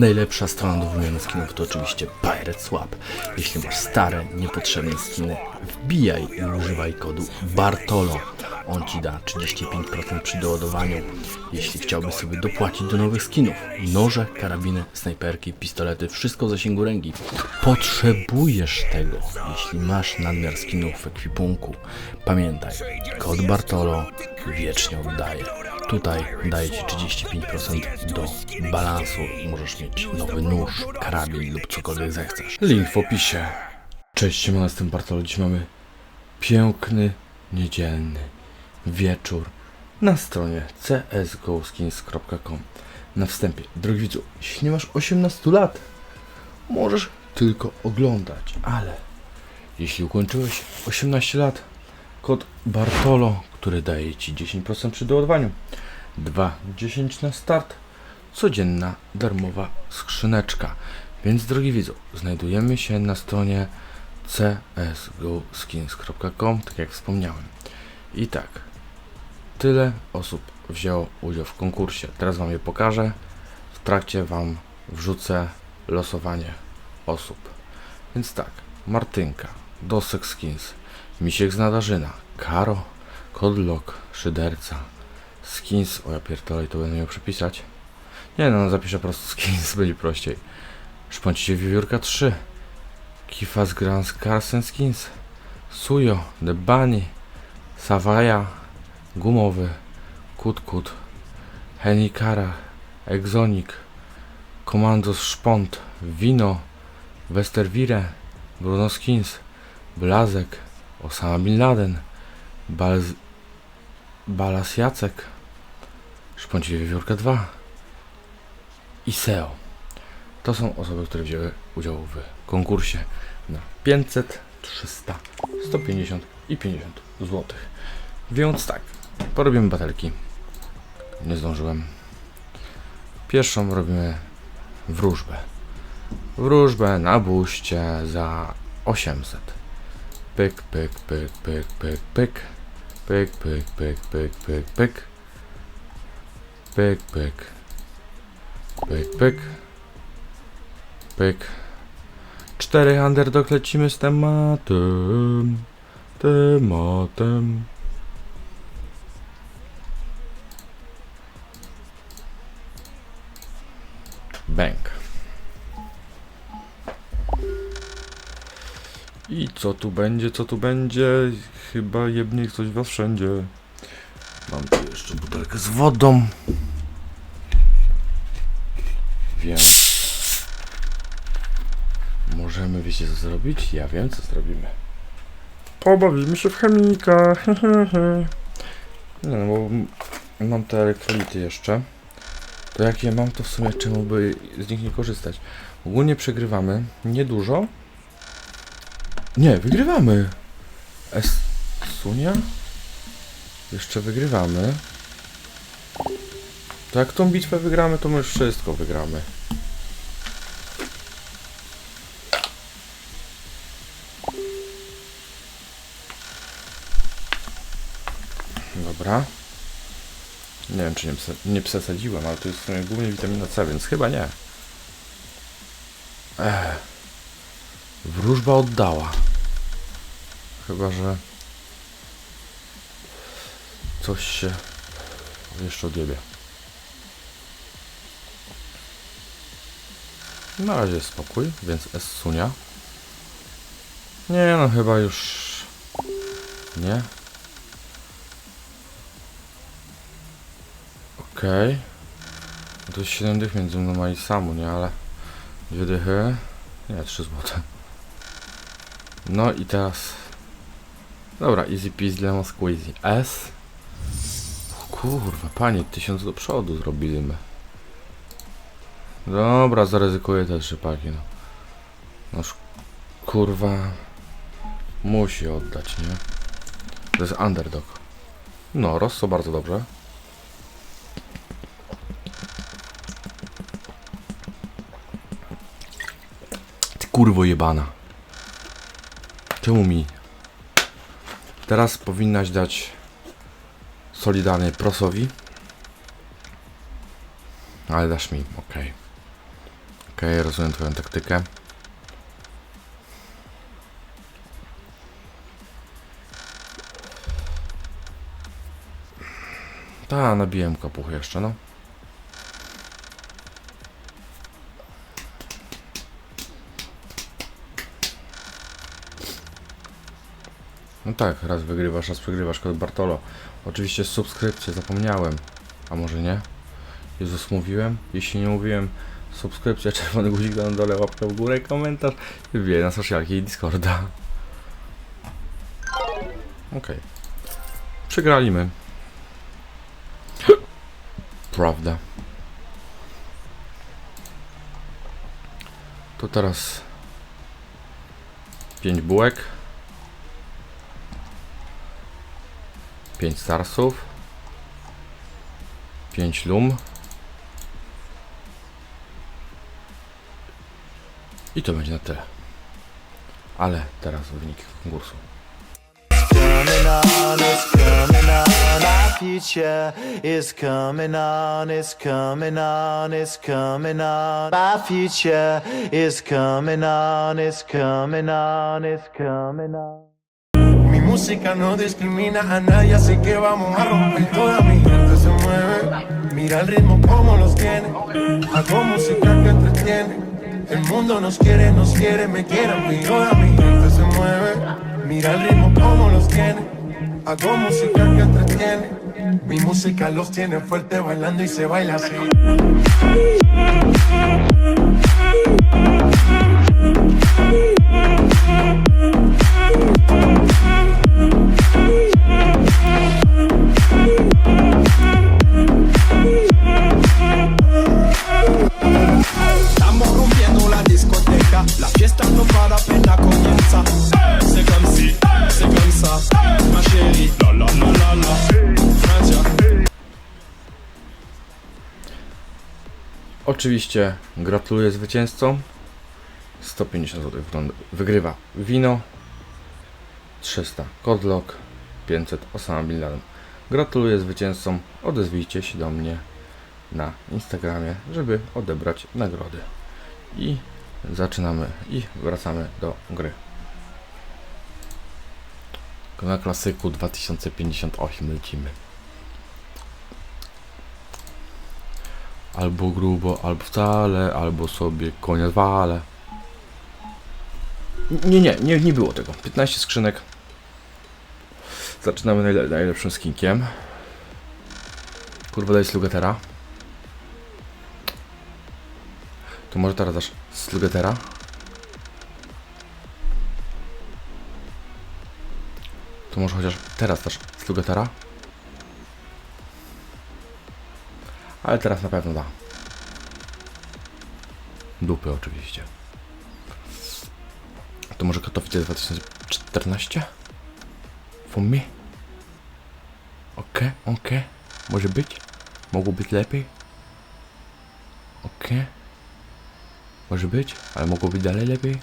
Najlepsza strona do wymiany skinów to oczywiście Pirate Swap. Jeśli masz stare, niepotrzebne skiny, wbijaj i używaj kodu BARTOLO. On Ci da 35% przy doładowaniu. Jeśli chciałbyś sobie dopłacić do nowych skinów, noże, karabiny, snajperki, pistolety, wszystko w zasięgu ręki. Potrzebujesz tego, jeśli masz nadmiar skinów w ekwipunku. Pamiętaj, kod BARTOLO wiecznie oddaje. Tutaj daje Ci 35% do balansu możesz mieć nowy nóż, karabin lub cokolwiek zechcesz. Link w opisie. Cześć, siemano, jestem Bartolo. Dziś mamy piękny, niedzielny wieczór na stronie csgoskins.com. Na wstępie, drogi widzu, jeśli nie masz 18 lat, możesz tylko oglądać, ale jeśli ukończyłeś 18 lat, kod Bartolo, który daje Ci 10% przy doładowaniu, 2,10 na start, codzienna darmowa skrzyneczka. Więc drogi widzu, znajdujemy się na stronie csgoskins.com, tak jak wspomniałem. I tak, tyle osób wzięło udział w konkursie. Teraz Wam je pokażę. W trakcie Wam wrzucę losowanie osób. Więc tak, Martynka, Dosek Skins, Misiek z Nadarzyna, Karo, Kodlok, Szyderca, Skins, o ja pierdolę, to będę miał przepisać. Nie no, zapiszę po prostu Skins, będzie prościej. Szponcicie Wiewiórka 3, Kifas Grans Carsen Skins, Sujo, The Bunny, Savaja, Gumowy, Kut Kut, Henikara, Exonik, Komandos Szpont, Wino, Westerwire, Bruno Skins, Blazek, Osama Bin Laden, Balz... Balas Jacek, Szponciwie Wiewiórka 2 i SEO. To są osoby, które wzięły udział w konkursie na 500, 300, 150 i 50 zł. Więc tak, porobimy batelki. Nie zdążyłem. Pierwszą robimy wróżbę. Wróżbę na buście za 800. Pyk, pyk, pyk, pyk, pyk, pyk. Pyk, pyk, pyk, pyk, pyk, pyk. Pyk, pyk. Pyk, pyk. Pyk. Cztery underdog lecimy z tematem. Tematem. Bęk. I co tu będzie, co tu będzie? Chyba jebnie coś was wszędzie. Mam tu jeszcze butelkę z wodą. Więc możemy, wiecie co zrobić? Ja wiem co zrobimy. Pobawimy się w chemika. Nie no, bo mam te elektrolity jeszcze. To jak je mam, to w sumie czemu by z nich nie korzystać? Ogólnie przegrywamy. Niedużo. Nie, wygrywamy. Esunia? Jeszcze wygrywamy. To jak tą bitwę wygramy, to my już wszystko wygramy. Dobra. Nie wiem, czy nie, nie przesadziłem, ale to jest w sumie głównie witamina C, więc chyba nie. Ech. Wróżba oddała. Chyba, że coś się jeszcze odjebie. Na razie jest spokój, więc S sunia. Nie no, chyba już nie. Okej. To jest 7 dych między mną a i samu, nie? Ale dwie dychy. Nie, 3 złote. No i teraz. Dobra, easy peasy lemon squeezy. S. Kurwa, panie, tysiąc do przodu zrobimy. Dobra, zaryzykuję te trzypaki, no. Noż kurwa. Musi oddać, nie? To jest underdog. No, Rosso bardzo dobrze. Ty kurwo jebana. Czemu mi? Teraz powinnaś dać solidarnie prosowi. Ale dasz mi, okej. Okej, rozumiem twoją taktykę. Ta, nabiłem kapuch jeszcze, no. No tak, raz wygrywasz, raz przegrywasz kod Bartolo. Oczywiście subskrypcję zapomniałem. A może nie? Jezus mówiłem? Jeśli nie mówiłem, subskrypcja, czerwony guzik na dole, łapka w górę, komentarz wbijaj na socialki i Discorda. Okej. Przegraliśmy. Prawda. To teraz pięć bułek. Pięć starsów. Pięć lum. I to będzie na tyle. Ale teraz wyniki konkursu. future is coming on, it's coming on, it's coming on. Our future is coming on, it's coming on, it's coming on. Música no discrimina a nadie, así que vamos a romper. Toda mi gente se mueve. Mira el ritmo como los tiene. Hago música que entretiene. El mundo nos quiere, nos quiere, me quiere a mí. Toda mi gente se mueve. Mira el ritmo como los tiene. Hago música que entretiene. Mi música los tiene fuerte bailando y se baila así. Oczywiście gratuluję zwycięzcom. 150 zł wygrywa wino. 300 Kodlock. 500 Osama Bin Laden. Gratuluję zwycięzcom. Odezwijcie się do mnie na Instagramie, żeby odebrać nagrody. I zaczynamy i wracamy do gry. Na klasyku 2058 lecimy. Albo grubo, albo wcale, albo sobie konia zwalę. Nie, nie, nie, nie było tego. 15 skrzynek. Zaczynamy najle najlepszym skinkiem. Kurwa, daj slugetera. To może teraz dasz slugetera? To może chociaż teraz dasz slugetera? Ale teraz na pewno da. Dupy oczywiście. To może Katowice 2014? For me? Okej, okej. Może być? Mogło być lepiej? Okej. Może być, ale mogło być dalej lepiej?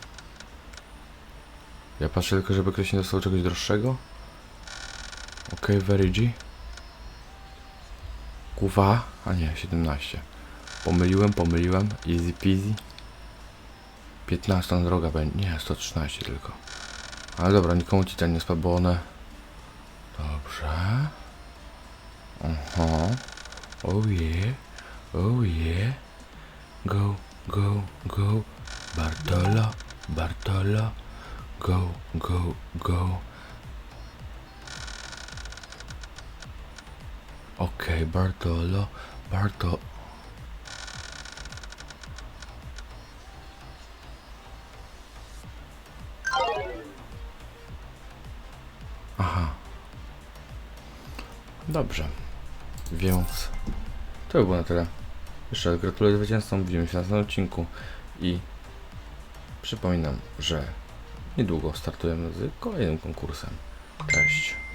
Ja patrzę tylko, żeby ktoś nie dostał czegoś droższego. Okej, very G. Kuwa, a nie, 17. Pomyliłem, pomyliłem, easy peasy. 15 droga będzie, nie, 113 tylko. Ale dobra, nikomu ci ten nie spadł, bo one... Dobrze. Aha. Oh yeah, oh yeah. Go, go, go. Bartolo, Bartolo. Go, go, go. Okej, Bartolo, Barto... Aha. Dobrze. Więc to by było na tyle. Jeszcze raz gratuluję zwycięzcom, widzimy się na następnym odcinku i przypominam, że niedługo startujemy z kolejnym konkursem. Cześć.